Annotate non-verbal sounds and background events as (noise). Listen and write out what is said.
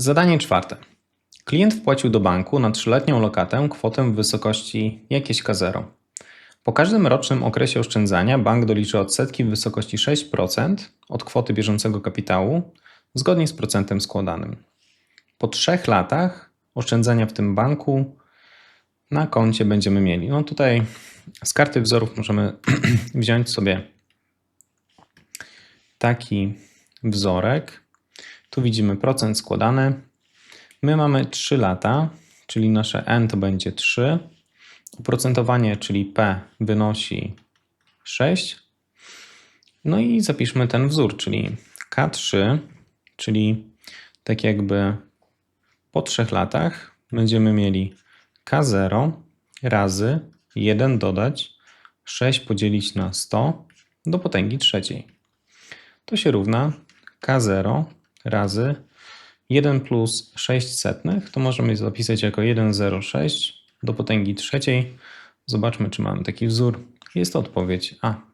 Zadanie czwarte. Klient wpłacił do banku na trzyletnią lokatę kwotę w wysokości jakieś K0. Po każdym rocznym okresie oszczędzania bank doliczy odsetki w wysokości 6% od kwoty bieżącego kapitału zgodnie z procentem składanym. Po trzech latach oszczędzania w tym banku na koncie będziemy mieli. No tutaj z karty wzorów możemy (clears throat) wziąć sobie taki wzorek. Tu widzimy procent składany. My mamy 3 lata, czyli nasze n to będzie 3. Oprocentowanie, czyli p wynosi 6. No i zapiszmy ten wzór, czyli K3, czyli tak jakby po 3 latach będziemy mieli K0 razy 1 dodać 6 podzielić na 100 do potęgi trzeciej. To się równa K0 razy 1 plus 6 setnych, to możemy zapisać jako 1,06 do potęgi trzeciej. Zobaczmy, czy mamy taki wzór. Jest to odpowiedź A.